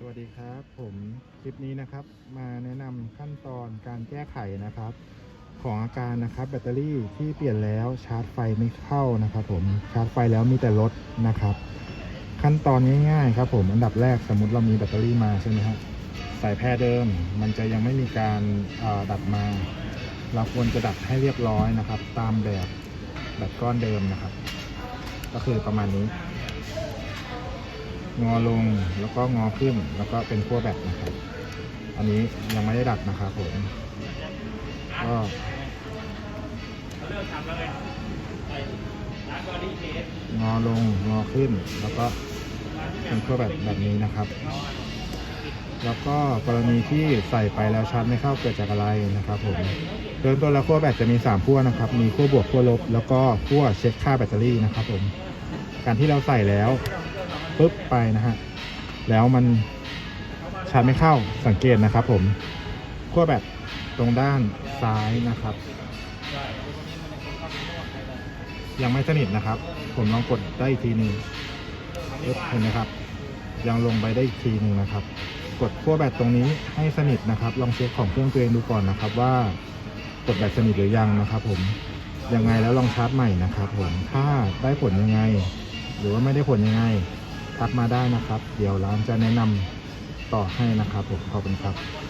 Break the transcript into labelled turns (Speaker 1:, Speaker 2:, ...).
Speaker 1: สวัสดีครับ ผมคลิปนี้นะครับ มาแนะนำขั้นตอนการแก้ไขนะครับ ของอาการนะครับ แบตเตอรี่ที่เปลี่ยนแล้วชาร์จไฟไม่เข้านะครับ ผมชาร์จไฟแล้วมีแต่ลดนะครับ ขั้นตอนง่าย ๆ ครับผมอันดับแรกสมมติเรามีแบตเตอรี่มาใช่ไหมครับสายแพรเดิมมันจะยังไม่มีการดัดมา เราควรจะดัดให้เรียบร้อยนะครับ ตามแบบแบบก้อนเดิมนะครับ ก็คือประมาณนี้ งอลงแล้วก็งอขึ้นแล้วก็เป็นขั้วแบบนะครับ อันนี้ยังไม่ได้ดัดนะครับผมก็งอลงงอขึ้นแล้วก็เป็นขั้วแบบแบบนี้นะครับ แล้วก็กรณีที่ใส่ไปแล้วชาร์จไม่เข้าเกิดจากอะไรนะครับผมเริ่มต้นแล้วขั้วแบตจะมี3ขั้วนะครับ มีขั้วบวกขั้วลบ แล้วก็ขั้วเช็คค่าแบตเตอรี่นะครับผม การที่เราใส่แล้ว ปุ๊บไปนะฮะ แล้วมันชาร์จไม่เข้าสังเกตนะครับผมขั้วแบตตรงด้านซ้ายนะครับ ยังไม่สนิทนะครับ ผมลองกดได้อีกทีหนึ่งเห็นไหมครับ ยังลงไปได้อีกทีหนึ่งนะครับ กดขั้วแบตตรงนี้ให้สนิทนะครับ ลองเช็คของเครื่องตัวเองดูก่อนนะครับว่ากดแบตสนิทหรือยังนะครับ ผมยังไงแล้วลองชาร์จใหม่นะครับ ผมถ้าได้ผลยังไง หรือว่าไม่ได้ผลยังไง ทักมาได้นะครับ เดี๋ยวร้านจะแนะนำต่อให้นะครับผมขอบคุณครับ